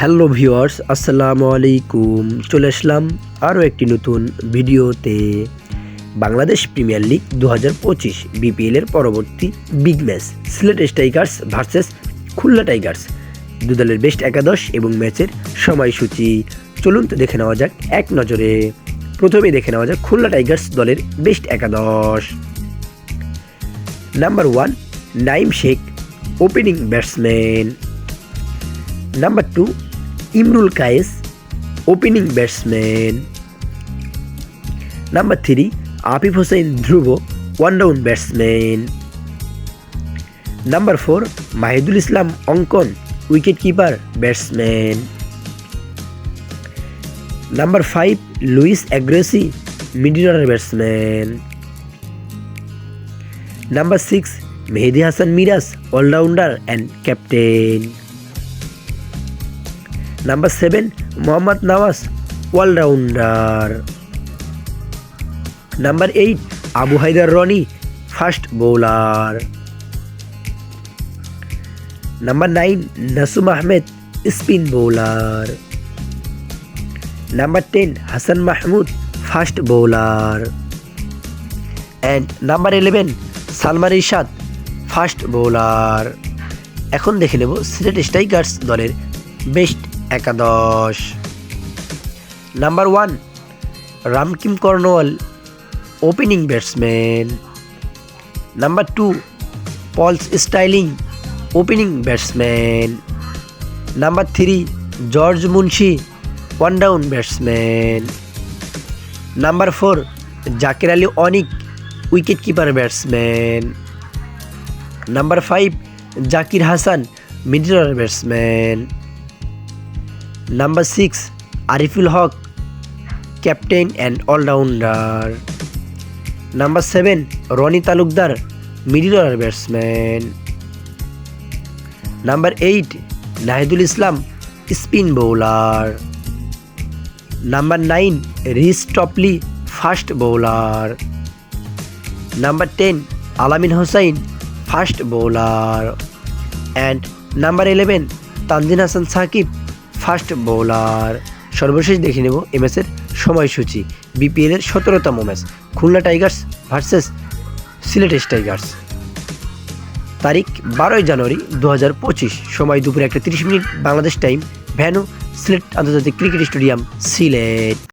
Hello viewers, আসসালামু আলাইকুম। চলে আসলাম আরও একটি নতুন ভিডিওতে। বাংলাদেশ প্রিমিয়ার লিগ দু হাজার পঁচিশ বিপিএলের পরবর্তী big match, Sylhet Strikers versus Khulna Tigers. দু দলের বেস্ট একাদশ এবং ম্যাচের সময়সূচি। চলুন তো দেখে নেওয়া যাক এক নজরে। প্রথমেই দেখে নেওয়া যাক খুলনা টাইগার্স দলের বেস্ট একাদশ। Number one, Naim Sheikh, opening batsman. Number two Imrul Kayes opening batsman number three Afif Hossain Dhrubo one down batsman number four Mahidul Islam Ankon wicket keeper batsman number five Lewis aggressive middle order batsman number six Mehedi Hasan Miraz allrounder and captain number seven Mohammad Nawaz allrounder number eight Abu Haider Rony fast bowler number nine Nasum Ahmed spin bowler number ten Hasan Mahmud fast bowler and number eleven Salman Irshad fast bowler এখন দেখে নেব Sylhet strikers দলের best একাদশ। Number one Rahkeem Cornwall opening batsman number two Paul Stirling opening batsman number three George Munsey one down batsman number four Zakir Ali Anik wicket keeper batsman number five Zakir Hasan middle batsman number six Ariful Haque captain and allrounder number seven Rony Talukdar middle order batsman number eight Nahidul Islam spin bowler number nine Reece Topley fast bowler number ten Alamin Hossain fast bowler and number eleven Tanzim Hasan Sakib fast bowler. সর্বশেষ দেখে নেব এ ম্যাচের সময়সূচি বিপিএলের সতেরোতম match, Khulna Tigers versus Sylhet Tigers. তারিখ বারোই জানুয়ারি দু হাজার পঁচিশ, সময় দুপুরে একটা তিরিশ minute Bangladesh time venue Sylhet আন্তর্জাতিক ক্রিকেট স্টেডিয়াম, সিলেট।